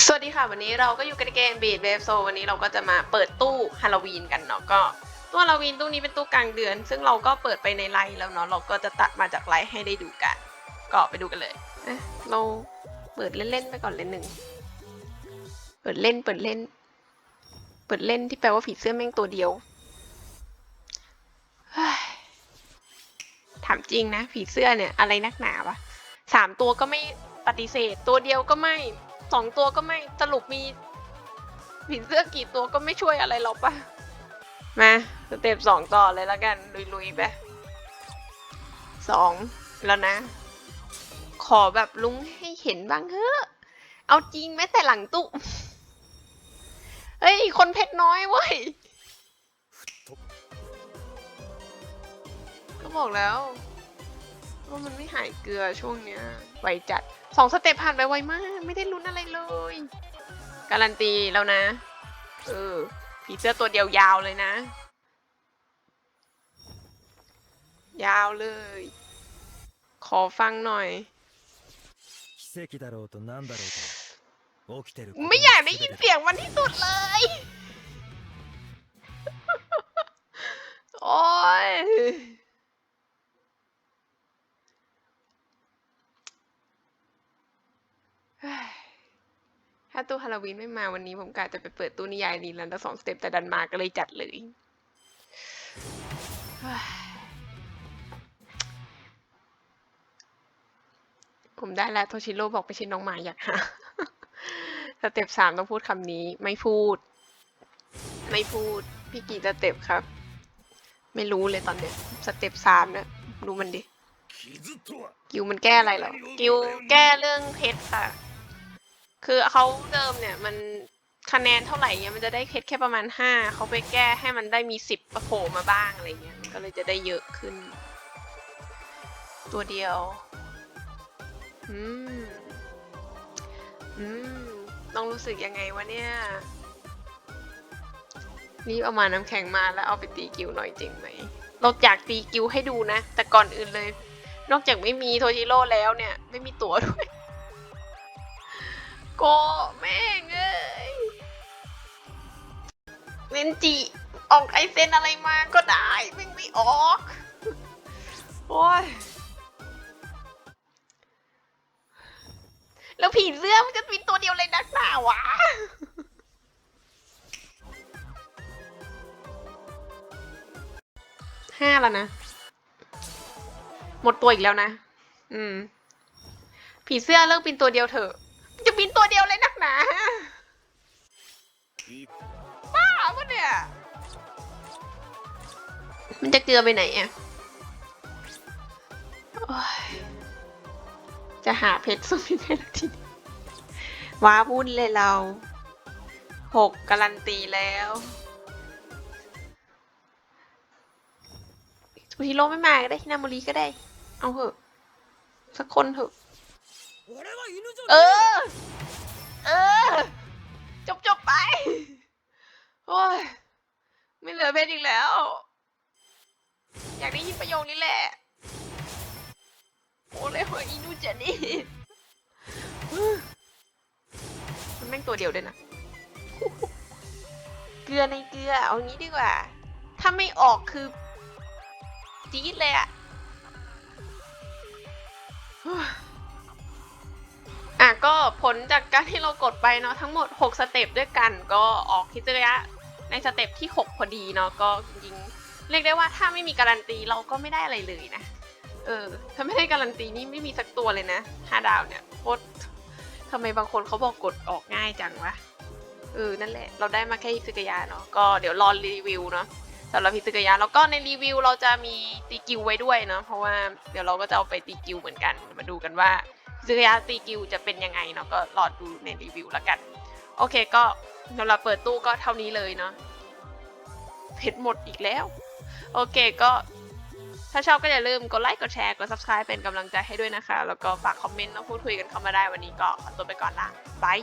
สวัสดีค่ะ วันนี้เราก็อยู่กันในเกม Beat Wave So วันนี้เราก็จะมาเปิดตู้ฮาโลวีนกันเนาะก็ตู้ฮาโลวีนตู้นี้เป็นตู้กลางเดือน ซึ่งเราก็เปิดไปในไลน์แล้วเนาะเราก็จะตัดมาจากไลน์ให้ได้ดูกัน ก็ไปดูกันเลยเอ๊ะเราเปิดเล่นๆไปก่อนเลยหนึ่งเปิดเล่นเปิดเล่น เปิดเล่นที่แปลว่าผีเสื้อแม่งตัวเดียวถามจริงนะ ผีเสื้อเนี่ยอะไรนักหนาวะสามตัวก็ไม่ปฏิเสธ ตัวเดียวก็ไม่ สองตัวก็ไม่สรุปมีผีเสื้อกี่ตัวก็ไม่ช่วยอะไรเราปะมาสเต็ปสองต่อเลยแล้วกัน ลุยๆไปสองแล้วนะ ขอแบบลุงให้เห็นบ้างเถอะเอาจริงแม้แต่หลังตู้เฮ้ย คนเพชรน้อยเว้ย ก็บอกแล้ว ว่ามันไม่หายเกลือช่วงเนี้ย ไวจัดสองสเต็ปผ่านไปไวมาก ไม่ได้ลุ้นอะไรเลย การันตีแล้วนะ เออ ผีเสื้อตัวเดียวยาวเลยนะ ยาวเลย ขอฟังหน่อย ไม่อยากได้ยินเสียงมันที่สุดเลย โอ้ย ถ้าตู้ฮาโลวีนไม่มาวันนี้ผมกะจะไปเปิดตู้นิยายรีแล้วสองสเต็ปแต่ดันมาก็เลยจัดเลย ผมได้แล้วโทชิโร่บอกไปชิโน้องหมาอยากหาสเต็ปสามต้องพูดคำนี้ ไม่พูด ไม่พูด พี่กีสเต็ปครับ ไม่รู้เลยตอนเนี้ยสเต็ปสามเนี่ยดูมันดิ กิวมันแก้อะไรหรอ กิวแก้เรื่องเพชรค่ะ คือเขาเดิมเนี่ยมันคะแนนเท่าไหร่เงี้ยมันจะได้เพชรแค่ประมาณห้าเขาไปแก้ให้มันได้มีสิบประโผล่มาบ้างอะไรเงี้ยก็เลยจะได้เยอะขึ้น ตัวเดียว อืม อืมต้องรู้สึกยังไงวะเนี่ยรีบเอามาน้ำแข็งมาแล้วเอาไปตีกิวหน่อยจริงไหม เราอยากตีกิวให้ดูนะ แต่ก่อนอื่นเลย นอกจากไม่มีโทจิโร่แล้วเนี่ย ไม่มีตั๋วด้วย โกแม่งเอ้ยเวนจิ ออกไอเซนอะไรมาก็ได้แม่งไม่ออก โอ้ย แล้วผีเสื้อมันจะมีตัวเดียวเลยนักหนาวะห้าแล้วนะ หมดตัวอีกแล้วนะ อืม ผีเสื้อเลิกบินตัวเดียวเถอะ จะบินตัวเดียวเลยนักหนาบ้าปะเนี่ย มันจะเกลือไปไหนอะจะหาเพชรสุพิเพชรทีว้าวุ่นเลยเรา หกการันตีแล้วสุธิโลไม่มาก็ได้ที่นามุรีก็ได้ เอาเถอะ สักคนเถอะ เออ เออ จบจบไป โอ้ย ไม่เหลือเพชรอีกแล้ว อยากได้ยินประโยคนี้แหละ โอ้เลยหัวอินูเจนี่มันแม่งตัวเดียวด้วยนะ เกลือในเกลือ เอางี้ดีกว่า ถ้าไม่ออกคือจี๊ดเลยอะ อะก็ผลจากการที่เรากดไปเนาะทั้งหมด 6 สเต็ปด้วยกัน ก็ออกคิดระยะในสเต็ปที่ 6 พอดีเนาะก็ยิงเรียกได้ว่าถ้าไม่มีการันตีเราก็ไม่ได้อะไรเลยนะ เออ ถ้าไม่ได้การันตีนี่ไม่มีสักตัวเลยนะห้าดาวเนี่ยโคตรทำไมบางคนเขาบอกกดออกง่ายจังวะเออนั่นแหละ เราได้มาแค่ฮิซึกายะเนาะก็เดี๋ยวรอรีวิวเนาะสำหรับฮิซึกายะแล้วก็ในรีวิวเราจะมีตีกิวไว้ด้วยเนาะเพราะว่าเดี๋ยวเราก็จะเอาไปตีกิวเหมือนกันมาดูกันว่า ฮิซึกายะตีกิวจะเป็นยังไงเนาะก็รอดูในรีวิวแล้วกัน โอเคก็สำหรับเปิดตู้ก็เท่านี้เลยเนาะเพชรหมดอีกแล้ว โอเคก็ถ้าชอบก็อย่าลืมกดไลค์กดแชร์กด subscribe เป็นกำลังใจให้ด้วยนะคะ แล้วก็ฝากคอมเมนต์แล้วพูดคุยกันเข้ามาได้วันนี้ก็ขอตัวไปก่อนละบาย